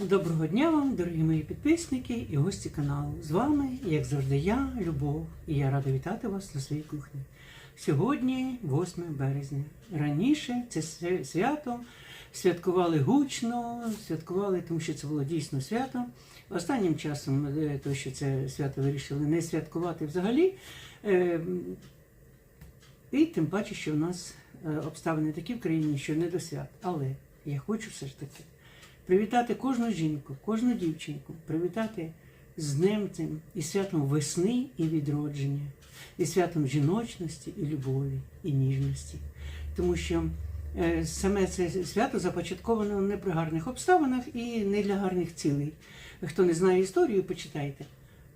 Доброго дня вам, дорогі мої підписники і гості каналу. З вами, як завжди, я, Любов, і я рада вітати вас на своїй кухні. Сьогодні 8 березня. Раніше це свято святкували гучно, святкували, тому що це було дійсно свято. Останнім часом, е, то, що це свято вирішили не святкувати взагалі. е, І тим паче, що в нас е, обставини такі в країні, що не до свят. Але я хочу все ж таки привітати кожну жінку, кожну дівчинку, привітати з днем цим і святом весни і відродження, і святом жіночності, і любові, і ніжності. Тому що е, саме це свято започатковано не при гарних обставинах і не для гарних цілей. Хто не знає історію, почитайте.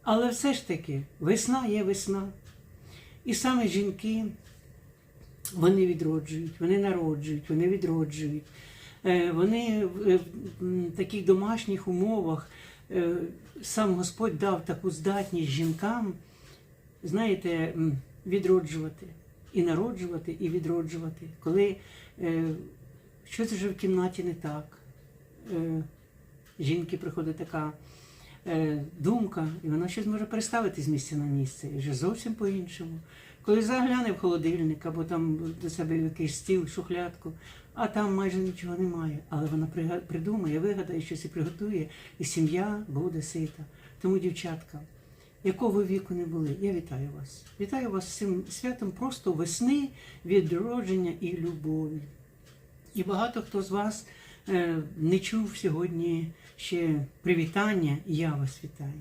Але все ж таки, весна є весна. І саме жінки вони відроджують, вони народжують, вони відроджують. Е, Вони в е, таких домашніх умовах е, сам Господь дав таку здатність жінкам, знаєте, відроджувати і народжувати, і відроджувати. Коли щось вже в кімнаті не так, жінки приходить така думка, і вона щось може переставити з місця на місце, і вже зовсім по-іншому. Коли загляне в холодильник або там до себе якийсь стіл, шухлядку, а там майже нічого немає. Але вона придумає, вигадає щось і приготує, і сім'я буде сита. Тому, дівчатка, якого віку не були, я вітаю вас. Вітаю вас з цим святом просто весни, відродження і любові. І багато хто з вас е, не чув сьогодні ще привітання, я вас вітаю.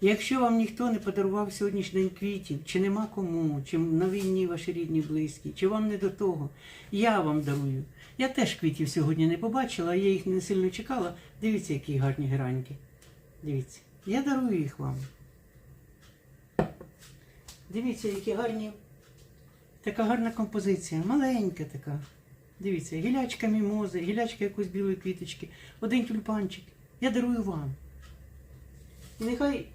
Якщо вам ніхто не подарував сьогоднішній день квітів, чи нема кому, чи на війні ваші рідні близькі, чи вам не до того, я вам дарую. Я теж квітів сьогодні не побачила, я їх не сильно чекала. Дивіться, які гарні гераньки. Дивіться, я дарую їх вам. Дивіться, які гарні. Така гарна композиція, маленька така. Дивіться, гілячка мімози, гілячка якоїсь білої квіточки, один тюльпанчик. Я дарую вам. І нехай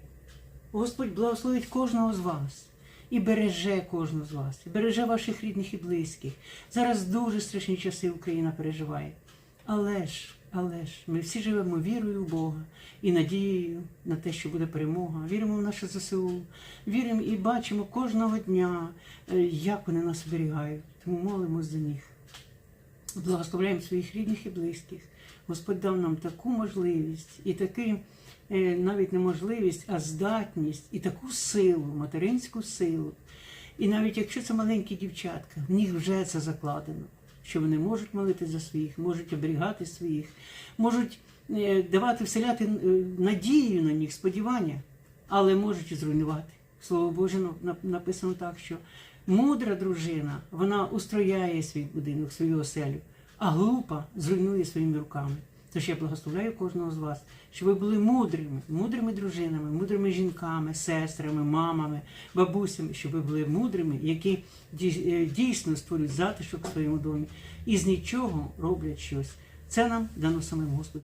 Господь благословить кожного з вас і береже кожного з вас, і береже ваших рідних і близьких. Зараз дуже страшні часи Україна переживає. Але ж, але ж, ми всі живемо вірою в Бога і надією на те, що буде перемога. Віримо в наше ЗСУ, віримо і бачимо кожного дня, е, як вони нас оберігають. Тому молимось за них. Благословляємо своїх рідних і близьких. Господь дав нам таку можливість і таку е, навіть не можливість, а здатність і таку силу, материнську силу. І навіть якщо це маленькі дівчатка, в них вже це закладено, що вони можуть молити за своїх, можуть оберігати своїх, можуть е, давати вселяти е, надію на них, сподівання, але можуть і зруйнувати. Слово Боже на- на- написано так, що мудра дружина вона устрояє свій будинок, свою оселю, а глупа зруйнує своїми руками. Тож я благословляю кожного з вас, щоб ви були мудрими, мудрими дружинами, мудрими жінками, сестрами, мамами, бабусями, щоб ви були мудрими, які е, дійсно створюють затишок у своєму домі і з нічого роблять щось. Це нам дано самим Господом.